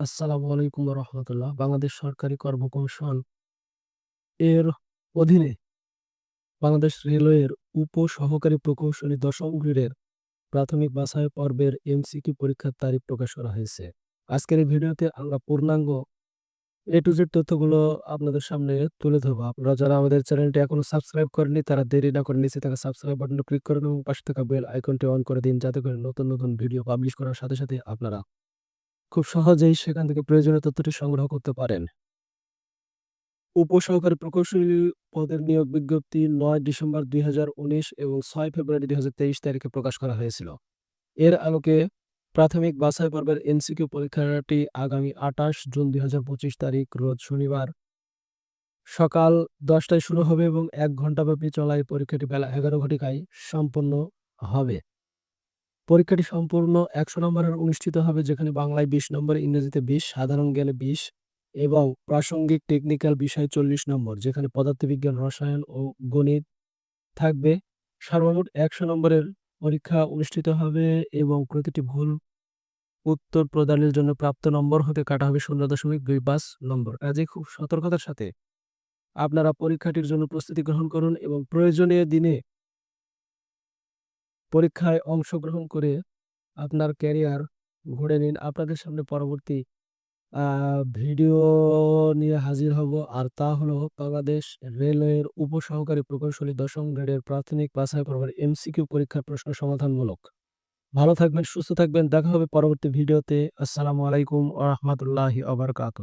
আসসালামু আলাইকুম রহমতুল্লাহ। বাংলাদেশ সরকারি কর্ম কমিশন এর অধীনে বাংলাদেশ রেলওয়ের উপ সহকারী প্রকৌশলী দশম গ্রেডের প্রাথমিক বাছাই পর্বের এমসিকিউ পরীক্ষার তারিখ প্রকাশ করা হয়েছে। আজকের এই ভিডিওতে আমরা পূর্ণাঙ্গ এ টু জেড তথ্যগুলো আপনাদের সামনে তুলে ধরবো। আপনারা যারা আমাদের চ্যানেলটি এখনও সাবস্ক্রাইব করেনি তারা দেরি না করে নিচে থাকা সাবস্ক্রাইব বাটনে ক্লিক করুন এবং পাশে থাকা বেল আইকনটি অন করে দিন, যাতে করে নতুন নতুন ভিডিও পাবলিশ করার সাথে সাথে আপনারা খুব সহজেই সেখান থেকে প্রয়োজনীয় তথ্যটি সংগ্রহ করতে পারেন। উপসহকারী প্রকৌশলী পদের নিয়োগ বিজ্ঞপ্তি নয় ডিসেম্বর দুই হাজার উনিশ এবং ছয় ফেব্রুয়ারি দুই হাজার তেইশ তারিখে প্রকাশ করা হয়েছিল। এর আলোকে প্রাথমিক বাছাই পর্বের এমসিকিউ পরীক্ষাটি আগামী আঠাশ জুন দুই হাজার পঁচিশ তারিখ, রোজ শনিবার সকাল দশটায় শুরু হবে এবং এক ঘন্টাব্যাপী চলা এই পরীক্ষাটি বেলা এগারো ঘটিকায় সম্পন্ন হবে। পরীক্ষাটি সম্পূর্ণ একশো নম্বরের অনুষ্ঠিত হবে, যেখানে বাংলায় বিশ নম্বর, ইংরেজিতে বিশ, সাধারণ জ্ঞানে বিশ এবং প্রাসঙ্গিক টেকনিক্যাল বিষয় চল্লিশ নম্বর, যেখানে পদার্থবিজ্ঞান, রসায়ন ও গণিত থাকবে। সর্বমোট একশো নম্বরের পরীক্ষা অনুষ্ঠিত হবে এবং প্রতিটি ভুল উত্তর প্রদানের জন্য প্রাপ্ত নম্বর হতে কাটা হবে শূন্য দশমিক দুই পাঁচ নম্বর। কাজে খুব সতর্কতার সাথে আপনারা পরীক্ষাটির জন্য প্রস্তুতি গ্রহণ করুন এবং প্রয়োজনীয় দিনে পরীক্ষায় অংশগ্রহণ করে আপনার ক্যারিয়ার ঘুরে নিন। আপনাদের সামনে পরবর্তী ভিডিও নিয়ে হাজির হব। আর তা হলো বাংলাদেশ রেলওয়ের উপসহকারী প্রকৌশলী দশম গ্রেডের প্রাথমিক বাছাই পর্বের এমসিকিউ পরীক্ষার প্রশ্ন সমাধানমূলক। ভালো থাকবেন, সুস্থ থাকবেন। দেখা হবে পরবর্তী ভিডিওতে। আসসালামু আলাইকুম আ রহমতুল্লাহি আবরকাত